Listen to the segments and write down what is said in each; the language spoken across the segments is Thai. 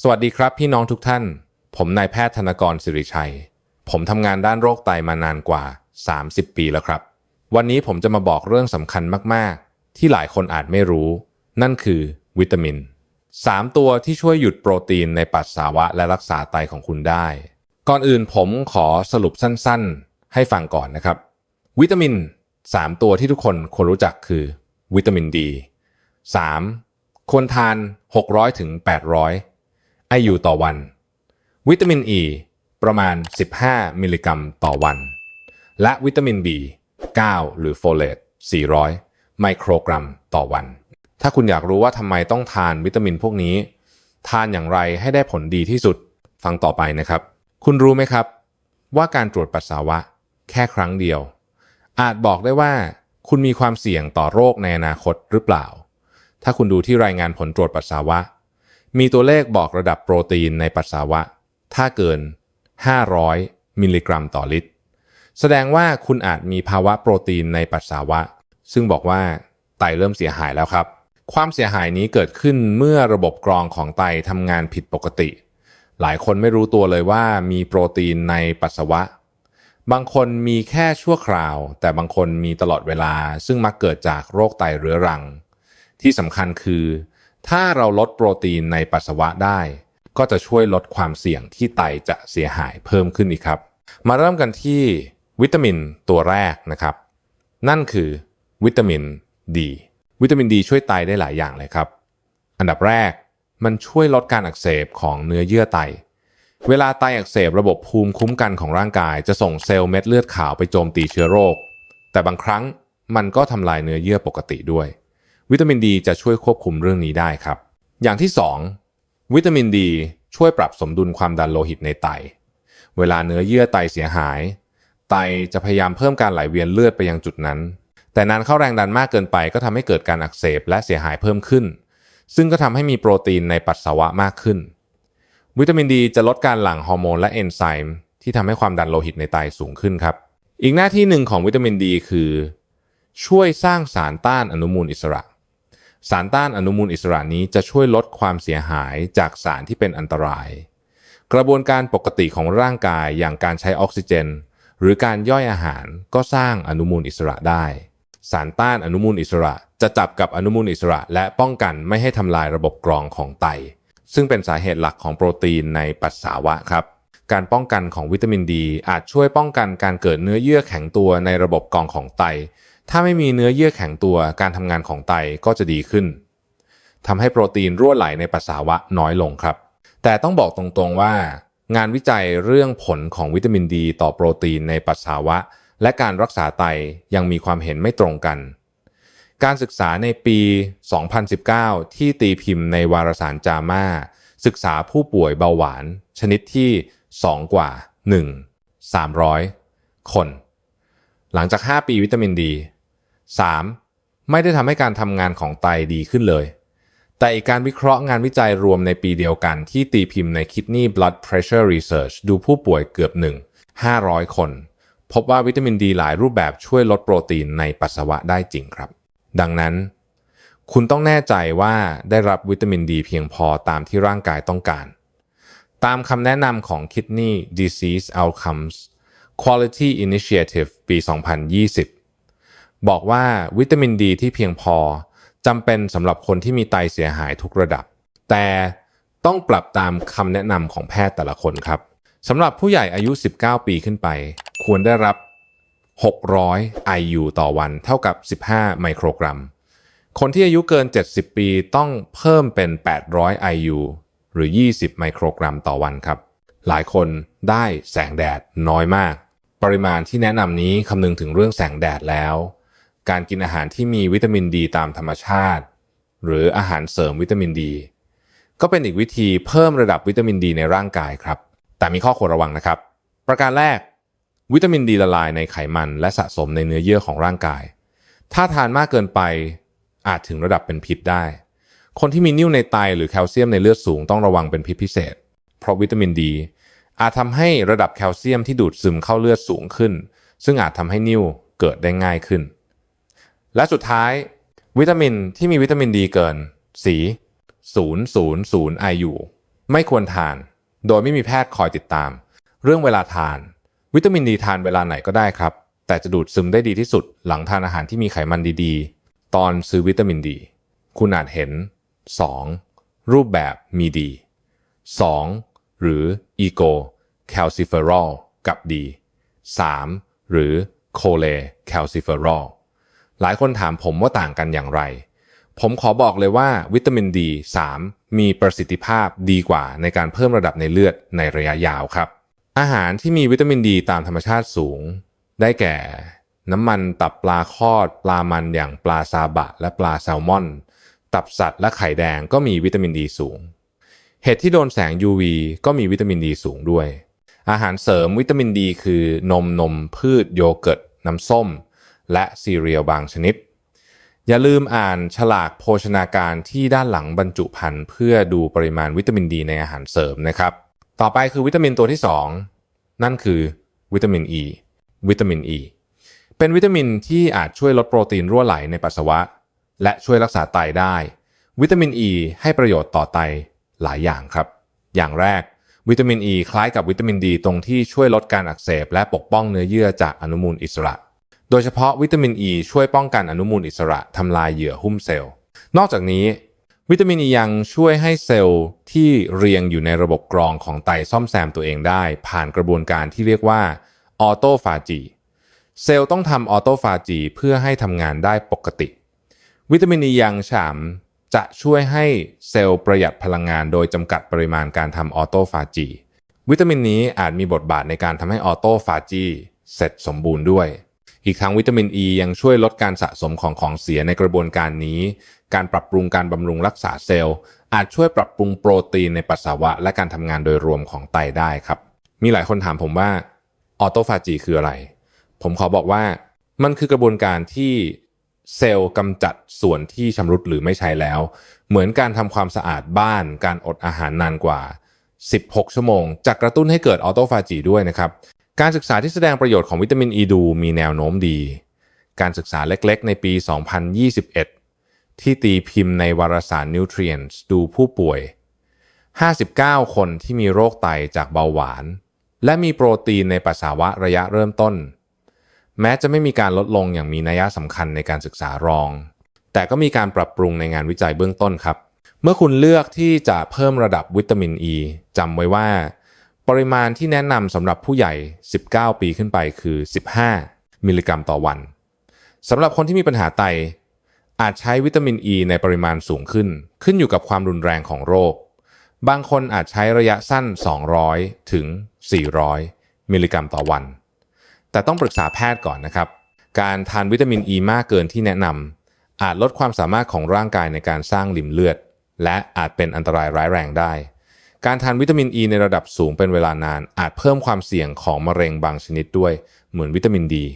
สวัสดีครับพี่น้องทุกท่าน ผมนายแพทย์ธนกรสิริชัย ผมทำงานด้านโรคไตมานานกว่า 30 ปีแล้วครับ วันนี้ผมจะมาบอกเรื่องสำคัญมากๆ ที่หลายคนอาจไม่รู้ นั่นคือวิตามิน 3 ตัวที่ช่วยหยุดโปรตีนในปัสสาวะและรักษาไตของคุณได้ ก่อนอื่นผมขอสรุปสั้นๆ ให้ฟังก่อนนะครับ วิตามิน 3 ตัวที่ทุกคนควรรู้จักคือวิตามินดี 3. ควรทาน 600ถึง800 IU ต่อวัน วิตามินอ e ีประมาณ 15 มิลลิกรัมต่อวัน และวิตามิน B 9 หรือโฟเลต400 ไมโครกรัมต่อวัน ถ้าคุณอยากรู้ว่าทำไมต้องทานวิตามินพวกนี้ ทานอย่างไรให้ได้ผลดีที่สุดฟังต่อไปนะครับ คุณรู้ไหมครับ ว่าการตรวจปัสสาวะแค่ครั้งเดียว อาจบอกได้ว่าคุณมีความเสี่ยงต่อโรคในอนาคตหรือเปล่า ถ้าคุณดูที่รายงานผลตรวจปัสสาวะ มีตัวเลขบอกระดับโปรตีนในปัสสาวะ ถ้าเกิน 500 มิลลิกรัมต่อลิตร แสดงว่าคุณอาจมีภาวะโปรตีนในปัสสาวะ ซึ่งบอกว่าไตเริ่มเสียหายแล้วครับ ความเสียหายนี้เกิดขึ้นเมื่อระบบกรองของไตทำงานผิดปกติ หลายคนไม่รู้ตัวเลยว่ามีโปรตีนในปัสสาวะ บางคนมีแค่ชั่วคราว แต่บางคนมีตลอดเวลา ซึ่งมักเกิดจากโรคไตเรื้อรัง ที่สำคัญคือ ถ้าเราลดโปรตีนในปัสสาวะได้ ก็จะช่วยลดความเสี่ยงที่ไตจะเสียหายเพิ่มขึ้นอีกครับ มาเริ่มกันที่วิตามินตัวแรกนะครับ นั่นคือวิตามินดีวิตามินดีช่วยไตได้หลายอย่างเลยครับ อันดับแรกมันช่วยลดการอักเสบของเนื้อเยื่อไต เวลาไตอักเสบระบบภูมิคุ้มกันของร่างกาย จะส่งเซลล์เม็ดเลือดขาวไปโจมตีเชื้อโรค แต่บางครั้งมันก็ทำลายเนื้อเยื่อปกติด้วย วิตามินดีจะช่วยควบคุมเรื่องนี้ได้ครับ อย่างที่ 2 วิตามินดีช่วยปรับสมดุลความดันโลหิตในไต เวลาเนื้อเยื่อไตเสียหาย ไตจะพยายามเพิ่มการไหลเวียนเลือดไปยังจุดนั้น แต่นานเข้าแรงดันมากเกินไป ก็ทำให้เกิดการอักเสบและเสียหายเพิ่มขึ้น ซึ่งก็ทำให้มีโปรตีนในปัสสาวะมากขึ้น วิตามินดีจะลดการหลั่งฮอร์โมนและเอนไซม์ที่ทำให้ความดันโลหิตในไตสูงขึ้นครับ อีกหน้าที่หนึ่งของวิตามินดีคือ ช่วยสร้างสารต้านอนุมูลอิสระ สารต้านอนุมูลอิสระนี้จะช่วยลดความเสียหายจากสารที่เป็นอันตราย กระบวนการปกติของร่างกายอย่างการใช้ออกซิเจน หรือการย่อยอาหารก็สร้างอนุมูลอิสระได้ สารต้านอนุมูลอิสระจะจับกับอนุมูลอิสระ และป้องกันไม่ให้ทำลายระบบกรองของไต ซึ่งเป็นสาเหตุหลักของโปรตีนในปัสสาวะครับการป้องกันของวิตามินดีอาจช่วยป้องกันการเกิดเนื้อเยื่อแข็งตัวในระบบกรองของไต ถ้าไม่มีเนื้อเยื่อแข็งตัวการทำงานของไตก็จะดีขึ้นทำให้โปรตีนรั่วไหลในปัสสาวะน้อยลงครับ แต่ต้องบอกตรงๆว่า งานวิจัยเรื่องผลของวิตามินดี ต่อโปรตีนในปัสสาวะ และการรักษาไตยังมีความเห็นไม่ตรงกัน การศึกษาในปี 2019 ที่ตีพิมพ์ในวารสารจามาศึกษาผู้ป่วยเบาหวาน ชนิดที่ 2 กว่า 1 300 คน หลังจาก 5 ปีวิตามินดี 3. ไม่ได้ทำให้การทำงานของไตดีขึ้นเลย แต่อีกการวิเคราะห์งานวิจัยรวมในปีเดียวกันที่ตีพิมพ์ใน Kidney Blood Pressure Research ดูผู้ป่วยเกือบ1 500 คน พบว่าวิตามินดีหลายรูปแบบช่วยลดโปรตีนในปัสสาวะได้จริงครับ ดังนั้น คุณต้องแน่ใจว่าได้รับวิตามินดีเพียงพอตามที่ร่างกายต้องการ ตามคำแนะนำของ Kidney Disease Outcomes Quality Initiative ปี 2020 บอกว่าวิตามินดีที่เพียงพอจำเป็นสำหรับคนที่มีไตเสียหายทุกระดับ แต่ต้องปรับตามคำแนะนำของแพทย์แต่ละคนครับสำหรับผู้ใหญ่อายุ 19 ปีขึ้นไป ควรได้รับ 600 IU ต่อวันเท่ากับ 15 ไมโครกรัม คนที่อายุเกิน 70 ปีต้องเพิ่มเป็น 800 IU หรือ 20 ไมโครกรัมต่อวันครับ หลายคนได้แสงแดดน้อยมาก ปริมาณที่แนะนำนี้คำนึงถึงเรื่องแสงแดดแล้ว การกินอาหารที่มีวิตามินดีตามธรรมชาติ หรืออาหารเสริมวิตามินดี ก็เป็นอีกวิธีเพิ่มระดับวิตามินดีในร่างกายครับ แต่มีข้อควรระวังนะครับ ประการแรก วิตามินดีละลายในไขมันและสะสมในเนื้อเยื่อของร่างกาย ถ้าทานมากเกินไปอาจถึงระดับเป็นพิษได้ คนที่มีนิ่วในไตหรือแคลเซียมในเลือดสูงต้องระวังเป็นพิษพิเศษ เพราะวิตามินดี อาจทำให้ระดับแคลเซียมที่ดูดซึมเข้าเลือดสูงขึ้น ซึ่งอาจทำให้นิ่วเกิดได้ง่ายขึ้น และสุดท้าย วิตามินที่มีวิตามินดีเกิน สี 000 IU ไม่ควรทาน โดยไม่มีแพทย์คอยติดตาม เรื่องเวลาทาน วิตามินดีทานเวลาไหนก็ได้ครับ แต่จะดูดซึมได้ดีที่สุดหลังทานอาหารที่มีไขมันดีๆ ตอนซื้อวิตามินดี คุณอาจเห็น 2. รูปแบบมีดี 2. หรืออีโกแคลซิเฟอรอลกับดี 3. หรือโคเลแคลซิเฟอรอล หลายคนถามผมว่าต่างกันอย่างไร ผมขอบอกเลยว่าวิตามินดี3มีประสิทธิภาพดีกว่าในการเพิ่มระดับในเลือดในระยะยาวครับ อาหารที่มีวิตามินดีตามธรรมชาติสูง ได้แก่ น้ำมันตับปลาคอด ปลามันอย่างปลาซาบะ และปลาแซลมอน ตับสัตว์และไข่แดงก็มีวิตามินดีสูง เห็ดที่โดนแสง UV ก็มีวิตามินดีสูงด้วย อาหารเสริมวิตามินดีคือนมนมพืชโยเกิร์ตน้ำส้ม และซีเรียลบางชนิด อย่าลืมอ่านฉลากโภชนาการที่ด้านหลังบรรจุภัณฑ์เพื่อดูปริมาณวิตามินดีในอาหารเสริมนะครับ ต่อไปคือวิตามินตัวที่ 2 นั่นคือวิตามินอ e, ีวิตามินอ e. ีเป็นวิตามินที่อาจช่วยลดโปรตีนรั่วไหลในปัสสาวะ และช่วยรักษาไตได้ วิตามินอ e ีให้ประโยชน์ต่อไตหลายอย่างครับ อย่างแรกวิตามินอ e ีคล้ายกับวิตามินดีตรงที่ช่วยลดการอักเสบ และปกป้องเนื้อเยื่อจากอนุมูลอิสระ โดยเฉพาะวิตามินอ e ีช่วยป้องกันอนุมูลอิสระทำลายเหยื่อหุ้มเซลล์ นอกจากนี้ วิตามินอ e ียังช่วยให้เซลล์ที่เรียงอยู่ในระบบกรองของไตซ่อมแซมตัวเองได้ ผ่านกระบวนการที่เรียกว่าออโตฟาจีเซลล์ต้องทำออโตฟาจีเพื่อให้ทำงานได้ปกติ วิตามินอ e ียังฉ่ำจะช่วยให้เซลล์ประหยัดพลังงานโดยจำกัดปริมาณการทำออโตฟาจีวิตามินนี้อาจมีบทบาทในการทำให้ออโตฟาจีเสร็จสมบูรณ์ด้วย อีกทั้งวิตามินอ e ียังช่วยลดการสะสมของของเสียในกระบวนการนี้ การปรับปรุงการบำรุงรักษาเซลล์ อาจช่วยปรับปรุงโปรตีนในปัสสาวะ และการทำงานโดยรวมของไตได้ครับ มีหลายคนถามผมว่าออโตฟาจีคืออะไร ผมขอบอกว่ามันคือกระบวนการที่เซลล์กำจัดส่วนที่ชำรุดหรือไม่ใช้แล้ว เหมือนการทำความสะอาดบ้าน การอดอาหารนานกว่า 16 ชั่วโมงจะกระตุ้นให้เกิดออโตฟาจีด้วยนะครับ การศึกษาที่แสดงประโยชน์ของวิตามินอ e ีดูมีแนวโน้มดี การศึกษาเล็กๆ ในปี 2021 ที่ตีพิมพ์ในวารสาร Nutrients ดูผู้ป่วย 59 คนที่มีโรคไตจากเบาหวาน และมีโปรตีนในปัสสาวะระยะเริ่มต้น แม้จะไม่มีการลดลงอย่างมีนัยสำคัญในการศึกษารอง แต่ก็มีการปรับปรุงในงานวิจัยเบื้องต้นครับ เมื่อคุณเลือกที่จะเพิ่มระดับวิตามินอ e, ีจำไว้ว่า ปริมาณที่แนะนำสำหรับผู้ใหญ่ 19 ปีขึ้นไปคือ 15 มิลลิกรัมต่อวันสำหรับคนที่มีปัญหาไต อาจใช้วิตามินอ e ีในปริมาณสูงขึ้น ขึ้นอยู่กับความรุนแรงของโรค บางคนอาจใช้ระยะสั้น 200 ถึง 400 มิลลิกรัมต่อวัน แต่ต้องปรึกษาแพทย์ก่อนนะครับ การทานวิตามินอ e ีมากเกินที่แนะนำอาจลดความสามารถของร่างกายในการสร้างหลิ่มเลือด และอาจเป็นอันตรายร้ายแรงได้ การทานวิตามินอ e ีในระดับสูงเป็นเวลานาน อาจเพิ่มความเสี่ยงของมะเร็งบางชนิดด้วย เหมือนวิตามินดี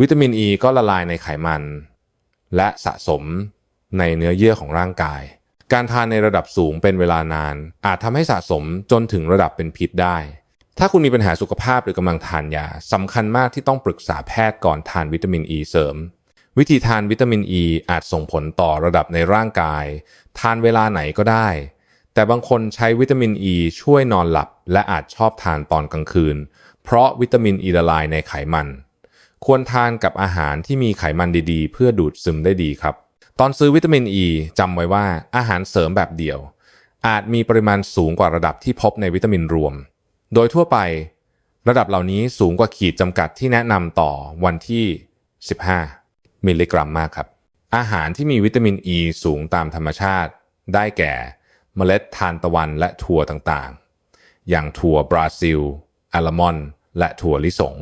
วิตามินอ e ีก็ละลายในไขมัน และสะสมในเนื้อเยื่อของร่างกาย การทานในระดับสูงเป็นเวลานาน อาจทำให้สะสมจนถึงระดับเป็นพิษได้ ถ้าคุณมีปัญหาสุขภาพหรือกำลังทานยาสำคัญมากที่ต้องปรึกษาแพทย์ก่อนทานวิตามินอ e ีเสริมวิธีทานวิตามินอ e ีอาจส่งผลต่อระดับในร่างกาย ทานเวลาไหนก็ได้ แต่บางคนใช้วิตามินอ e ีช่วยนอนหลับ และอาจชอบทานตอนกลางคืน เพราะวิตามินอ e ีละลายในไขมัน ควรทานกับอาหารที่มีไขมันดีๆ เพื่อดูดซึมได้ดีครับ ตอนซื้อวิตามินอ e ีจำไว้ว่าอาหารเสริมแบบเดียว อาจมีปริมาณสูงกว่าระดับที่พบในวิตามินรวม โดยทั่วไประดับเหล่านี้สูงกว่าขีดจำกัดที่แนะนำต่อวันที่ 15 มิลลิกรัมมากครับ อาหารที่มีวิตามินอ e ีสูงตามธรรมชาติ ได้แก่ มล็ดทานตะวันและถั่วต่างๆ อย่างถั่วบราซิลอัลมอนด์และถั่วลิสง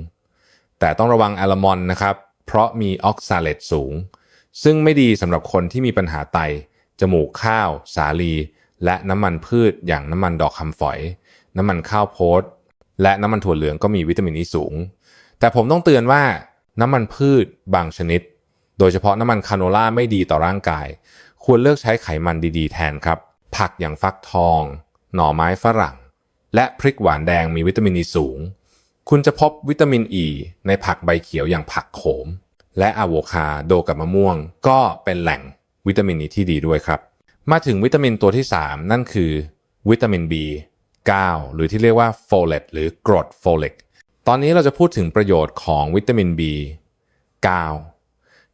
แต่ต้องระวังอัลมอนด์นะครับ เพราะมีออกซาเลตสูง ซึ่งไม่ดีสำหรับคนที่มีปัญหาไต จมูกข้าว สาลี และน้ำมันพืชอย่างน้ำมันดอกคำฝอย น้ำมันข้าวโพดและน้ำมันถั่วเหลืองก็มีวิตามินนี้สูง แต่ผมต้องเตือนว่าน้ำมันพืชบางชนิด โดยเฉพาะน้ำมันคาโนล่าไม่ดีต่อร่างกาย ควรเลือกใช้ไขมันดีๆ แทนครับ ผักอย่างฟักทอง หน่อไม้ฝรั่ง และพริกหวานแดงมีวิตามินอีสูง คุณจะพบวิตามินอ e ีในผักใบเขียวอย่างผักโขม และอะโวคาโดกับมะม่วง ก็เป็นแหล่งวิตามินอ e ีที่ดีด้วยครับ มาถึงวิตามินตัวที่ 3 นั่นคือ วิตามิน B9 หรือที่เรียกว่าโฟเลตหรือกรดโฟเลิกตอนนี้เราจะพูดถึงประโยชน์ของวิตามิน B9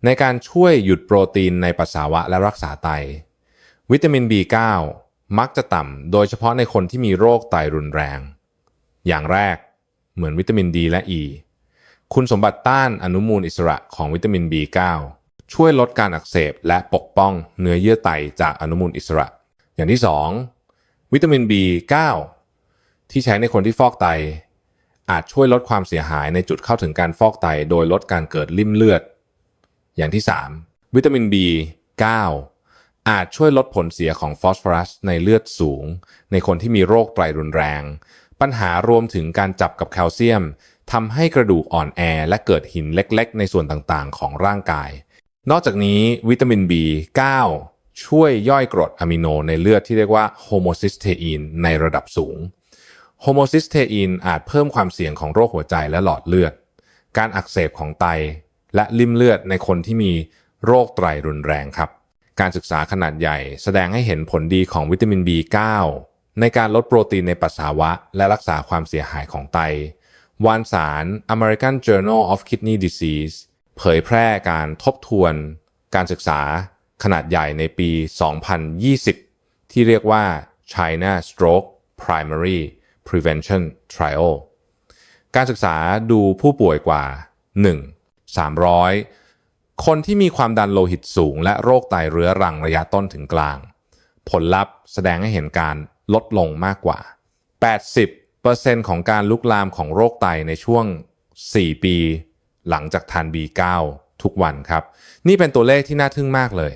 ในการช่วยหยุดโปรตีนในปัสสาวะและรักษาไต วิตามิน B9 มักจะต่ำโดยเฉพาะในคนที่มีโรคไตรุนแรง อย่างแรกเหมือนวิตามิน D และ E คุณสมบัติต้านอนุมูลอิสระของวิตามิน B9 ช่วยลดการอักเสบและปกป้องเนื้อเยื่อไตจากอนุมูลอิสระ อย่างที่ 2 วิตามิน B9 ที่ใช้ในคนที่ฟอกไต อาจช่วยลดความเสียหายในจุดเข้าถึงการฟอกไต โดยลดการเกิดลิ่มเลือด อย่างที่ 3 วิตามิน B9 อาจช่วยลดผลเสียของฟอสฟอรัสในเลือดสูง ในคนที่มีโรคไตรุนแรง ปัญหารวมถึงการจับกับแคลเซียมทำให้กระดูกอ่อนแอและเกิดหินเล็กๆ ในส่วนต่างๆ ของร่างกาย นอกจากนี้วิตามิน B9 ช่วยย่อยกรดอะมิโนในเลือดที่เรียกว่าโฮโมซิสเทอีนในระดับสูงโฮโมซิสเทอีนอาจเพิ่มความเสี่ยงของโรคหัวใจและหลอดเลือด การอักเสบของไต และลิ่มเลือดในคนที่มีโรคไตรุนแรงครับ การศึกษาขนาดใหญ่ แสดงให้เห็นผลดีของวิตามิน B9 ในการลดโปรตีนในปัสสาวะ และรักษาความเสียหายของไต วารสาร American Journal of Kidney Disease เผยแพร่การทบทวน การศึกษาขนาดใหญ่ในปี 2020 ที่เรียกว่า China Stroke Primary Prevention Trial การศึกษาดูผู้ป่วยกว่า 1 300 คนที่มีความดันโลหิตสูง และโรคไตเรื้อรังระยะต้นถึงกลาง ผลลัพธ์แสดงให้เห็นการลดลงมากกว่า 80%ของการลุกลามของโรคไตในช่วง 4 ปี หลังจากทาน B9 ทุกวันครับ นี่เป็นตัวเลขที่น่าทึ่งมากเลย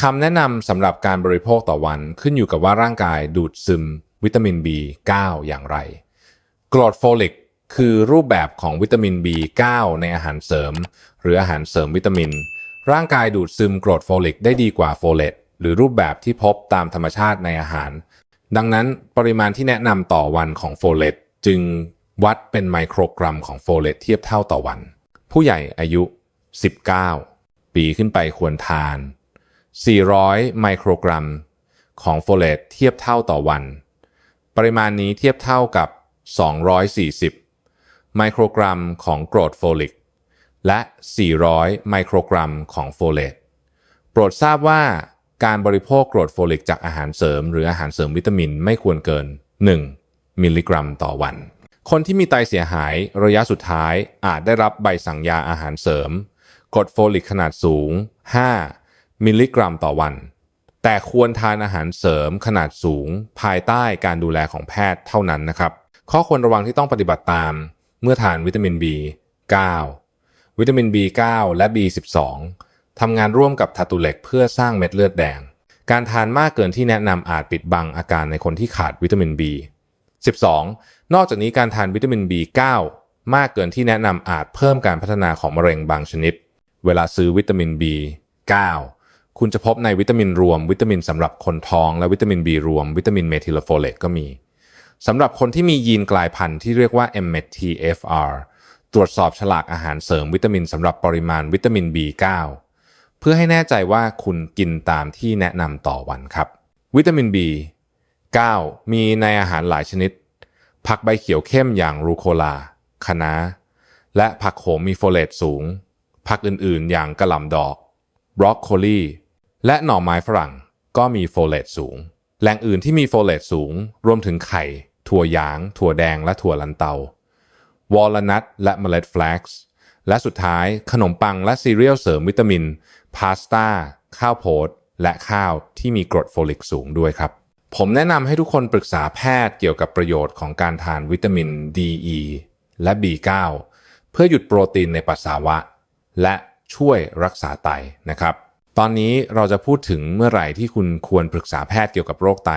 คำแนะนำสำหรับการบริโภคต่อวันขึ้นอยู่กับว่าร่างกายดูดซึม วิตามิน B9 อย่างไรกรดโฟลิกคือรูปแบบของวิตามิน B9 ในอาหารเสริม หรืออาหารเสริมวิตามิน ร่างกายดูดซึมกรดโฟลิกได้ดีกว่าโฟเลตหรือรูปแบบที่พบตามธรรมชาติในอาหาร ดังนั้นปริมาณที่แนะนำต่อวันของโฟเลตจึงวัดเป็นไมโครกรัมของโฟเลตเทียบเท่าต่อวัน ผู้ใหญ่อายุ 19 ปีขึ้นไปควรทาน 400 ไมโครกรัม ของโฟเลตเทียบเท่าต่อวัน ปริมาณนี้เทียบเท่ากับ 240 ไมโครกรัมของกรดโฟลิก และ 400 ไมโครกรัมของโฟเลตโปรดทราบว่าการบริโภคกรดโฟลิกจากอาหารเสริม หรืออาหารเสริมวิตามินไม่ควรเกิน 1 มิลลิกรัมต่อวัน คนที่มีไตเสียหายระยะสุดท้ายอาจได้รับใบสั่งยาอาหารเสริมกรดโฟลิกขนาดสูง 5 มิลลิกรัมต่อวัน แต่ควรทานอาหารเสริมขนาดสูง ภายใต้การดูแลของแพทย์เท่านั้นนะครับ ข้อควรระวังที่ต้องปฏิบัติตาม เมื่อทานวิตามิน B9 วิตามิน B9 และ B12 ทำงานร่วมกับธัตุเหล็กเพื่อสร้างเม็ดเลือดแดง การทานมากเกินที่แนะนำอาจปิดบังอาการในคนที่ขาดวิตามิน B 12นอกจากนี้การทานวิตามิน B9 มากเกินที่แนะนำอาจเพิ่มการพัฒนาของมะเร็งบางชนิด เวลาซื้อวิตามิน B9 คุณจะพบในวิตามินรวม วิตามินสำหรับคนท้องและวิตามิน B รวม วิตามินเมทิลโฟเลตก็มีสำหรับคนที่มียีนกลายพันธุ์ที่เรียกว่า MTFR ตรวจสอบฉลากอาหารเสริมวิตามินสำหรับปริมาณวิตามิน B9 เพื่อให้แน่ใจว่าคุณกินตามที่แนะนำต่อวันครับ วิตามิน B9 มีในอาหารหลายชนิด ผักใบเขียวเข้มอย่างรูโคลาคะน้า และผักโขมมีโฟเลตสูง ผักอื่นๆ อย่างกระหล่ำดอก บรอกโคลี และหน่อไม้ฝรั่งก็มีโฟเลตสูง แหล่งอื่นที่มีโฟเลตสูง รวมถึงไข่ ถั่วยาง ถั่วแดง และถั่วลันเตา วอลนัทและเมล็ดแฟลกซ์และสุดท้ายขนมปังและซีเรียลเสริมวิตามิน พาสต้า ข้าวโพด และข้าวที่มีกรดโฟลิกสูงด้วยครับ ผมแนะนำให้ทุกคนปรึกษาแพทย์เกี่ยวกับประโยชน์ของการทานวิตามิน D E และ B9 เพื่อหยุดโปรตีนในปัสสาวะ และช่วยรักษาไตนะครับ ตอนนี้เราจะพูดถึงเมื่อไหร่ที่คุณควรปรึกษาแพทย์เกี่ยวกับโรคไต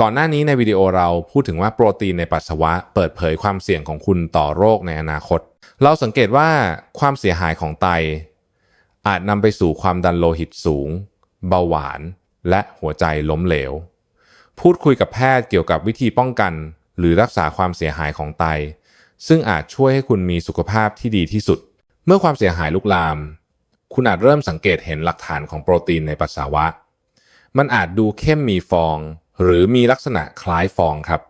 ก่อนหน้านี้ในวิดีโอเราพูดถึงว่าโปรตีนในปัสสาวะ เปิดเผยความเสี่ยงของคุณต่อโรคในอนาคต เราสังเกตว่าความเสียหายของไต อาจนำไปสู่ความดันโลหิตสูง เบาหวาน และหัวใจล้มเหลว พูดคุยกับแพทย์เกี่ยวกับวิธีป้องกัน หรือรักษาความเสียหายของไต ซึ่งอาจช่วยให้คุณมีสุขภาพที่ดีที่สุด เมื่อความเสียหายลุกลาม คุณอาจเริ่มสังเกตเห็นหลักฐานของโปรตีนในปัสสาวะ มันอาจดูเข้มมีฟอง หรือมีลักษณะคล้ายฟองครับ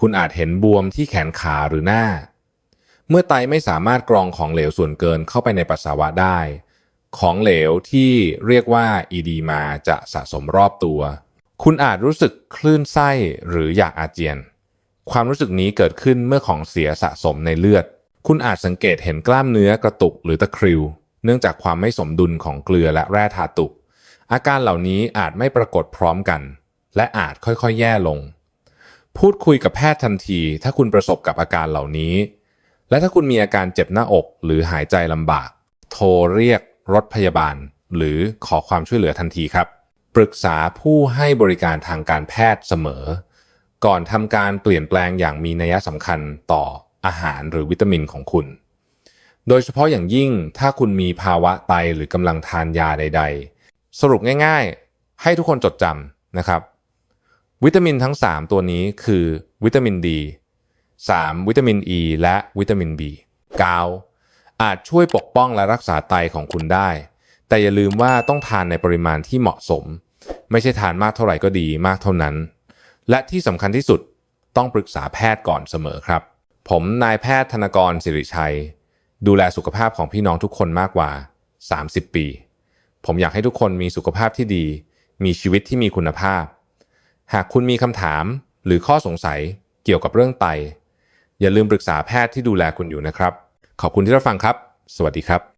คุณอาจเห็นบวมที่แขนขาหรือหน้า เมื่อไตไม่สามารถกรองของเหลวส่วนเกินเข้าไปในปัสสาวะได้ ของเหลวที่เรียกว่าอีดีมาจะสะสมรอบตัว คุณอาจรู้สึกคลื่นไส้หรืออยากอาเจียน ความรู้สึกนี้เกิดขึ้นเมื่อของเสียสะสมในเลือด คุณอาจสังเกตเห็นกล้ามเนื้อกระตุกหรือตะคริว เนื่องจากความไม่สมดุลของเกลือและแร่ธาตุอาการเหล่านี้อาจไม่ปรากฏพร้อมกัน และอาจค่อยๆ แย่ลง พูดคุยกับแพทย์ทันทีถ้าคุณประสบกับอาการเหล่านี้ และถ้าคุณมีอาการเจ็บหน้าอกหรือหายใจลำบาก โทรเรียกรถพยาบาล หรือขอความช่วยเหลือทันทีครับ ปรึกษาผู้ให้บริการทางการแพทย์เสมอ ก่อนทำการเปลี่ยนแปลงอย่างมีนัยสำคัญต่ออาหารหรือวิตามินของคุณโดยเฉพาะอย่างยิ่งถ้าคุณมีภาวะไตหรือกำลังทานยาใด ๆ สรุปง่าย ๆ ให้ทุกคนจดจำนะครับ วิตามินทั้ง 3 ตัวนี้คือวิตามินดี3วิตามินอ e ีและวิตามิน B กาวอาจช่วยปกป้องและรักษาไตของคุณได้ แต่อย่าลืมว่าต้องทานในปริมาณที่เหมาะสม ไม่ใช่ทานมากเท่าไหร่ก็ดีมากเท่านั้น และที่สำคัญที่สุดต้องปรึกษาแพทย์ก่อนเสมอครับ ผมนายแพทย์ธนกรสิริชัย ดูแลสุขภาพของพี่น้องทุกคนมากกว่า 30 ปี ผมอยากให้ทุกคนมีสุขภาพที่ดี มีชีวิตที่มีคุณภาพ หากคุณมีคำถามหรือข้อสงสัยเกี่ยวกับเรื่องไต อย่าลืมปรึกษาแพทย์ที่ดูแลคุณอยู่นะครับ ขอบคุณที่รับฟังครับ สวัสดีครับ